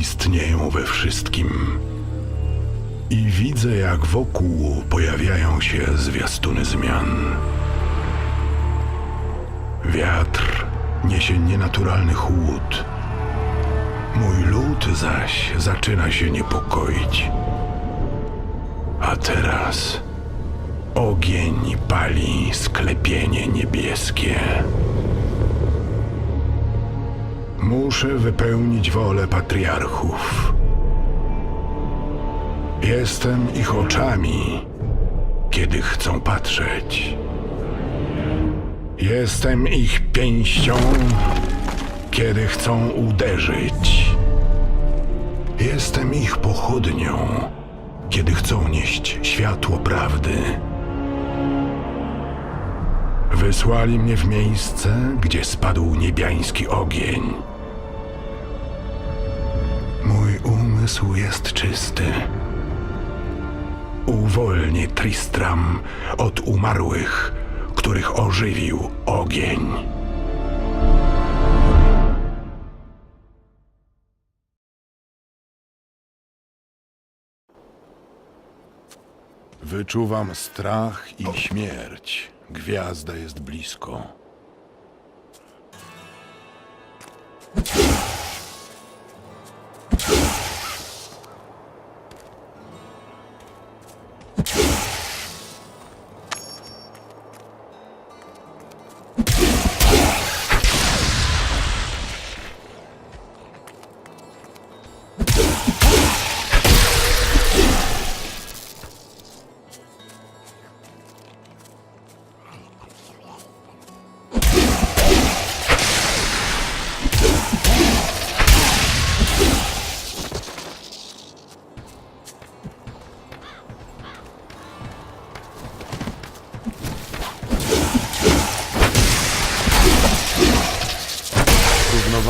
Istnieją we wszystkim. I widzę, jak wokół pojawiają się zwiastuny zmian. Wiatr niesie nienaturalny chłód. Mój lud zaś zaczyna się niepokoić. A teraz ogień pali sklepienie niebieskie. Muszę wypełnić wolę patriarchów. Jestem ich oczami, kiedy chcą patrzeć. Jestem ich pięścią, kiedy chcą uderzyć. Jestem ich pochodnią, kiedy chcą nieść światło prawdy. Wysłali mnie w miejsce, gdzie spadł niebiański ogień. Umysł jest czysty. Uwolnię Tristram od umarłych, których ożywił ogień. Wyczuwam strach i śmierć. Gwiazda jest blisko.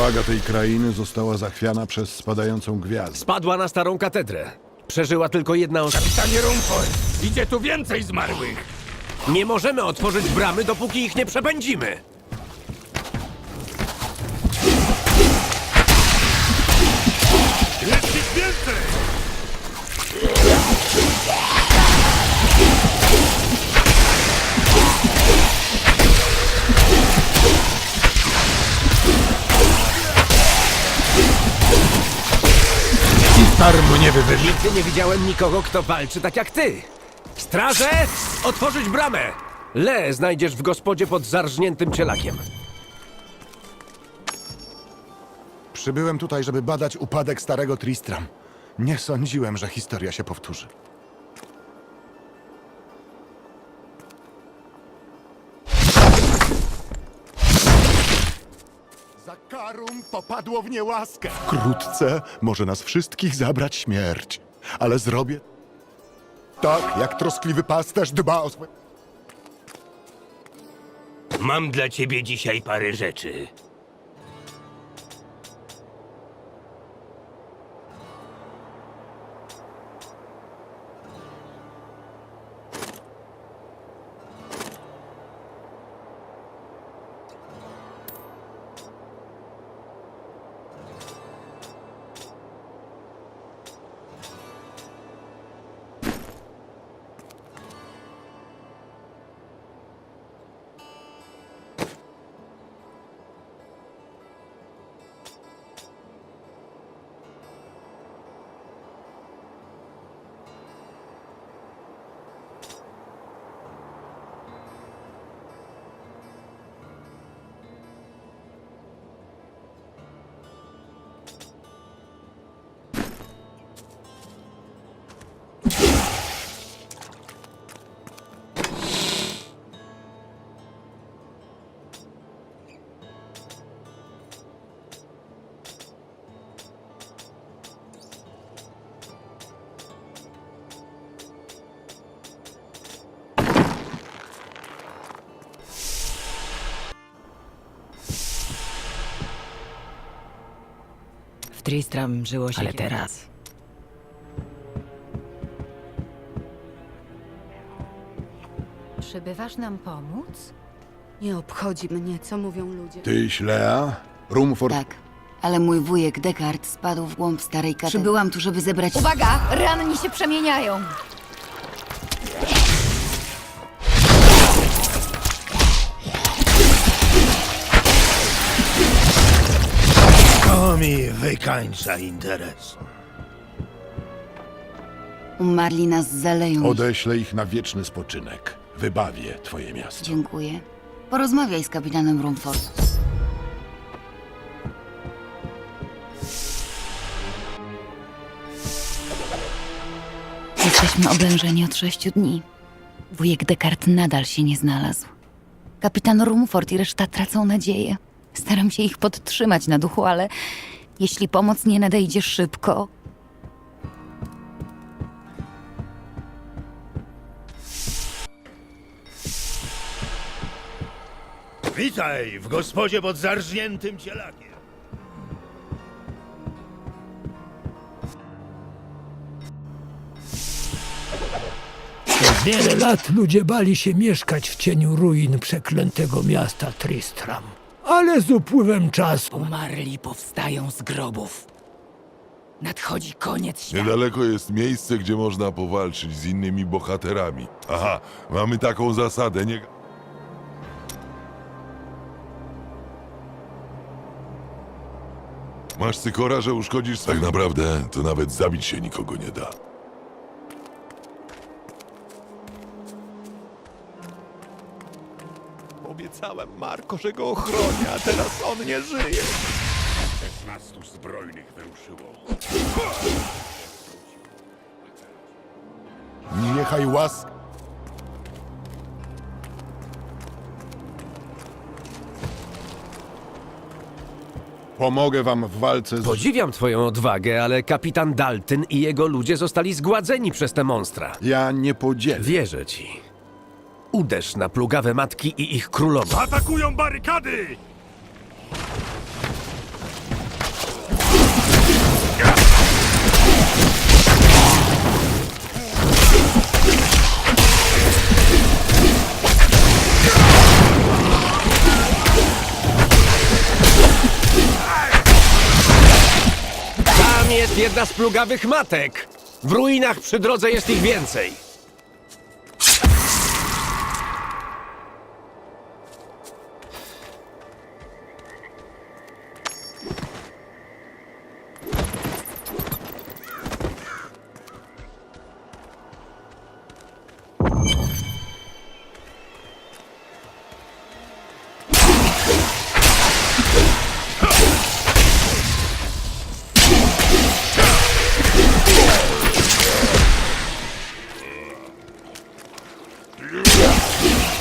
Równowaga tej krainy została zachwiana przez spadającą gwiazdę. Spadła na starą katedrę. Przeżyła tylko jedna osoba. Kapitanie Rumford, idzie tu więcej zmarłych! Nie możemy otworzyć bramy, dopóki ich nie przepędzimy. Nigdy nie widziałem nikogo, kto walczy tak jak ty. Straże, otworzyć bramę! Le znajdziesz w gospodzie pod zarżniętym cielakiem. Przybyłem tutaj, żeby badać upadek starego Tristram. Nie sądziłem, że historia się powtórzy. Zakarum popadło w niełaskę. Wkrótce może nas wszystkich zabrać śmierć. Ale zrobię tak, jak troskliwy pasterz dba o swoje... Mam dla ciebie dzisiaj parę rzeczy. Tristram żyło się Ale teraz... Przybywasz nam pomóc? Nie obchodzi mnie, co mówią ludzie. Tyś, Lea? Rumford Tak. Ale mój wujek Descartes spadł w głąb starej katedry. Przybyłam tu, żeby zebrać... Uwaga! Ranni się przemieniają! Mi wykańcza interes. Umarli nas zaleją. Odeślę ich na wieczny spoczynek. Wybawię twoje miasto. Dziękuję. Porozmawiaj z kapitanem Rumford. Jesteśmy oblężeni od sześciu dni. Wujek Descartes nadal się nie znalazł. Kapitan Rumford i reszta tracą nadzieję. Staram się ich podtrzymać na duchu, ale jeśli pomoc nie nadejdzie szybko, Witaj w gospodzie pod zarżniętym cielakiem. Przez wiele lat ludzie bali się mieszkać w cieniu ruin przeklętego miasta Tristram. Ale z upływem czasu Umarli powstają z grobów. Nadchodzi koniec świata. Niedaleko jest miejsce, gdzie można powalczyć z innymi bohaterami. Aha, mamy taką zasadę, nie... Masz cykora, że uszkodzisz... Tak naprawdę, to nawet zabić się nikogo nie da. Obiecałem Marko, że go ochroni, a teraz on nie żyje. Szesnastu zbrojnych wyruszyło. Niechaj łask... Pomogę wam w walce z... Podziwiam twoją odwagę, ale kapitan Dalton i jego ludzie zostali zgładzeni przez te monstra. Ja nie podzielę. Wierzę ci. Uderz na plugawe matki i ich królową. Atakują barykady! Tam jest jedna z plugawych matek. W ruinach przy drodze jest ich więcej. Yeah.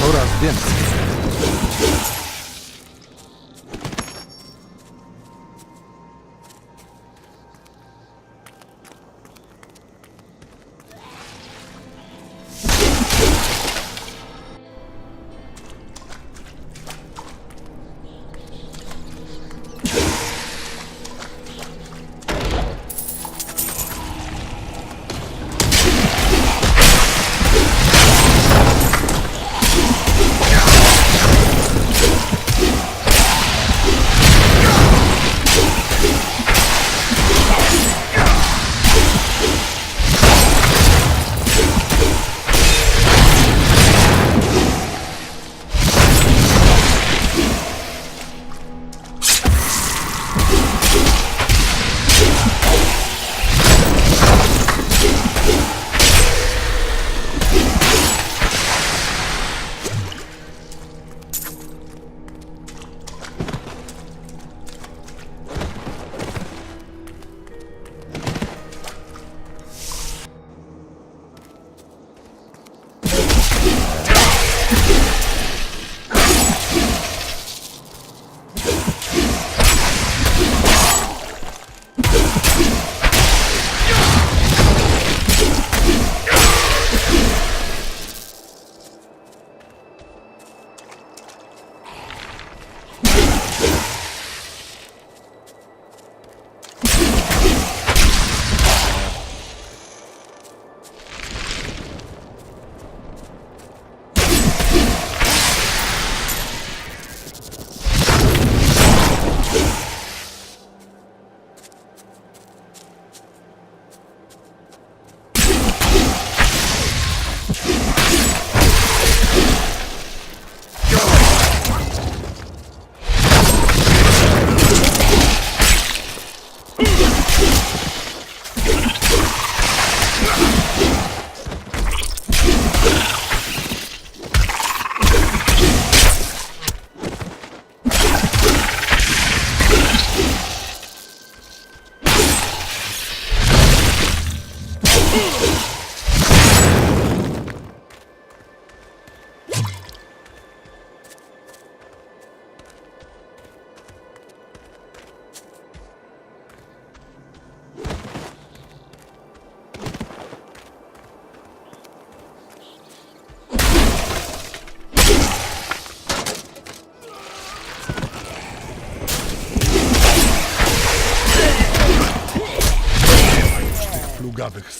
Coraz więcej.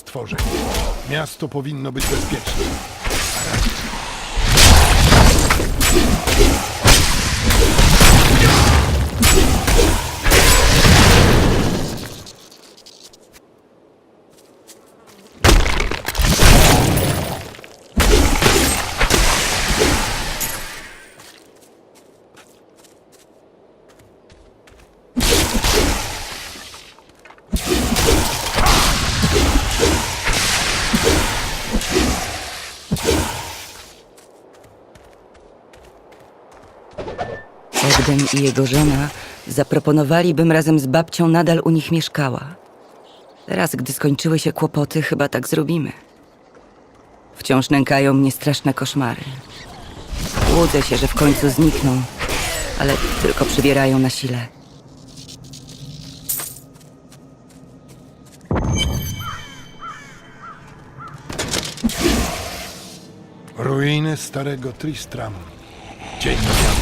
Stworzeń. Miasto powinno być bezpieczne. I jego żona zaproponowali, bym razem z babcią nadal u nich mieszkała. Teraz, gdy skończyły się kłopoty, chyba tak zrobimy. Wciąż nękają mnie straszne koszmary. Łudzę się, że w końcu znikną, ale tylko przybierają na sile. Ruiny starego Tristram. Dzień wiatr.